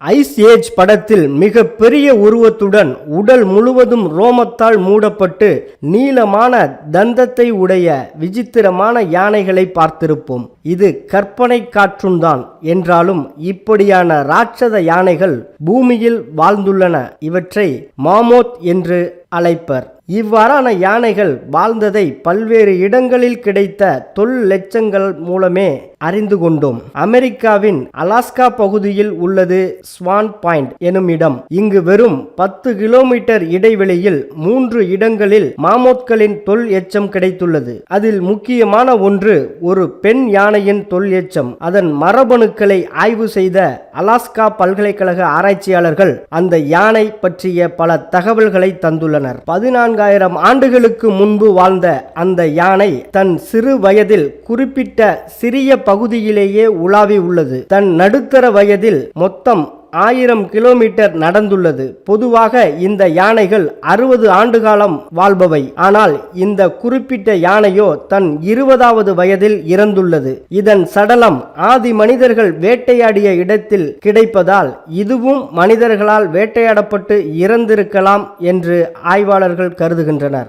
Ice age படத்தில் மிக பெரிய உருவத்துடன் உடல் முழுவதும் ரோமத்தால் மூடப்பட்டு நீளமான தந்தத்தை உடைய விசித்திரமான யானைகளை பார்த்திருப்போம். இது கற்பனை காற்றும்தான் என்றாலும் இப்படியான ராட்சத யானைகள் பூமியில் வாழ்ந்துள்ளன. இவற்றை மாமோத் என்று அழைப்பர். இவ்வாறான யானைகள் வாழ்ந்ததை பல்வேறு இடங்களில் கிடைத்த தொல் லட்சங்கள் மூலமே அறிந்து கொண்டோம். அமெரிக்காவின் அலாஸ்கா பகுதியில் உள்ளது ஸ்வான் பாயிண்ட் எனும் இடம். இங்கு வெறும் பத்து கிலோமீட்டர் இடைவெளியில் மூன்று இடங்களில் மாமோத்களின் தொல் எச்சம் கிடைத்துள்ளது. அதில் முக்கியமான ஒன்று ஒரு பெண் யானையின் தொல் எச்சம். அதன் மரபணுக்களை ஆய்வு செய்த அலாஸ்கா பல்கலைக்கழக ஆராய்ச்சியாளர்கள் அந்த யானை பற்றிய பல தகவல்களை தந்துள்ளனர். பதினான்காயிரம் ஆண்டுகளுக்கு முன்பு வாழ்ந்த அந்த யானை தன் சிறு வயதில் குறிப்பிட்ட சிறிய பகுதியிலேயே உலாவி உள்ளது. தன் நடுத்தர வயதில் மொத்தம் ஆயிரம் கிலோமீட்டர் நடந்துள்ளது. பொதுவாக இந்த யானைகள் அறுபது ஆண்டு காலம் வாழ்பவை. ஆனால் இந்த குறிப்பிட்ட யானையோ தன் இருபதாவது வயதில் இறந்துள்ளது. இதன் சடலம் ஆதி மனிதர்கள் வேட்டையாடிய இடத்தில் கிடைப்பதால் இதுவும் மனிதர்களால் வேட்டையாடப்பட்டு இறந்திருக்கலாம் என்று ஆய்வாளர்கள் கருதுகின்றனர்.